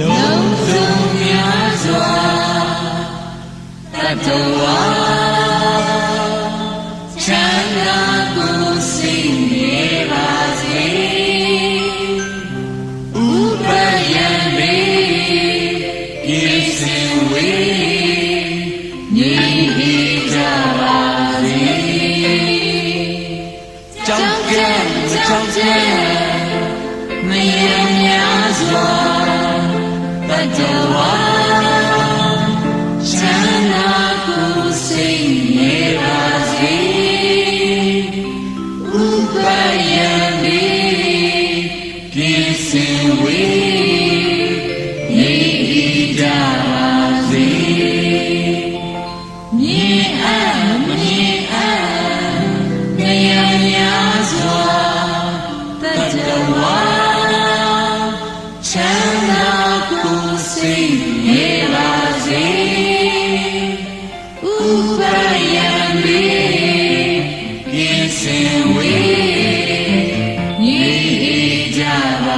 လုံးစုံများစွာတတဝါချမ်းသာကိုစိတ်နေပါစေဥပယံမေယေစီဝေညီမိကြပါစေကြောင့်ကြောင့်ကြောင့်မယံများစွာ do. Oh.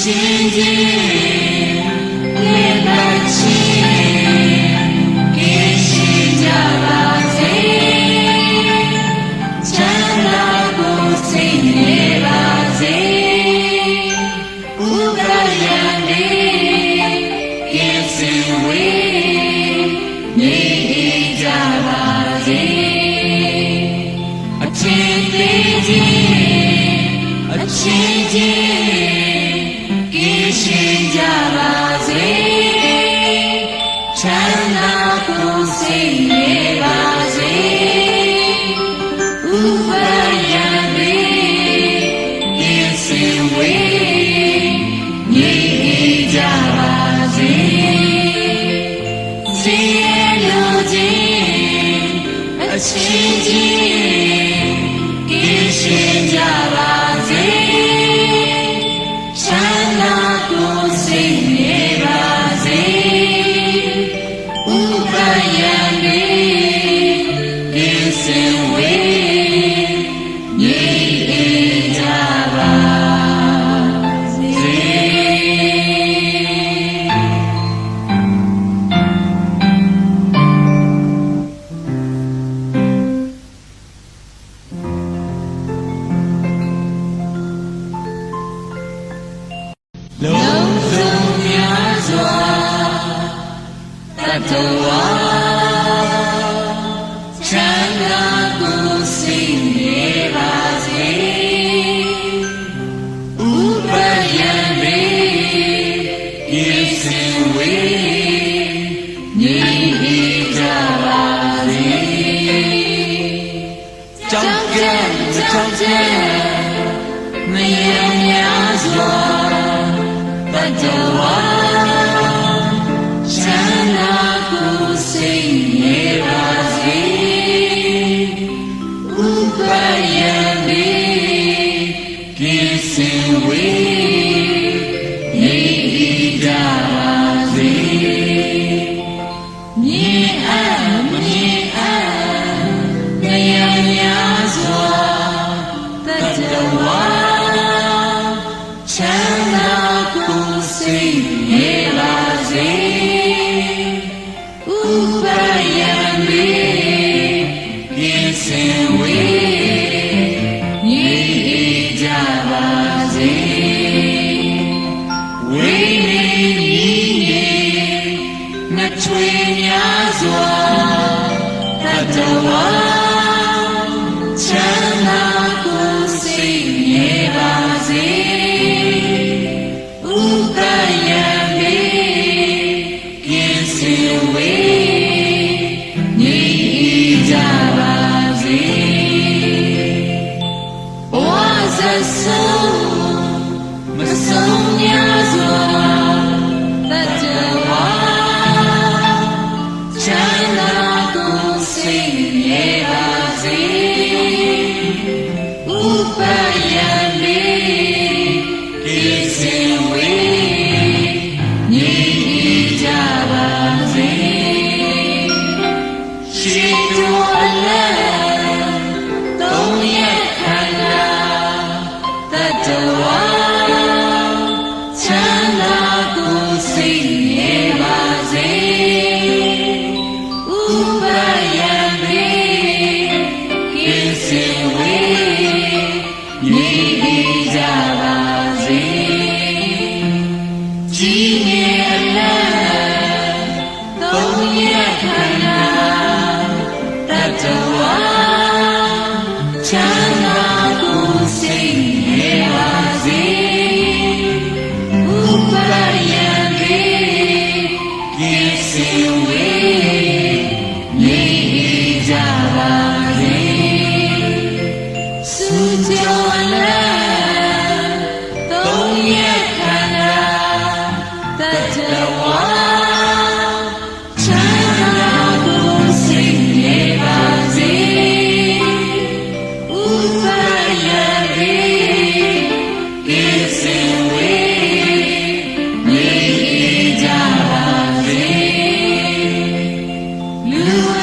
ရှင်ခြင်းမြေပါခြင်းကိရှိကြပါစေချမ်းသာကိုစိတ်နေပါစေဥပယံနေယေစင်ဝေနေကြပါစေအချင်းသေးခြင်းအချင်းသေး ကြပါစေချမ်းသာကိုယ်စိတ် လုံးစုံများစွာတတဝါချမ်းသာကိုစိတ်နေပါစေဥပယံမေယေစီဝေနေမိကြပါစေကြောင့်ကြောင့်ကြောင့်မယံများစွာ တ ချွေများစွာတတဝါ ညီ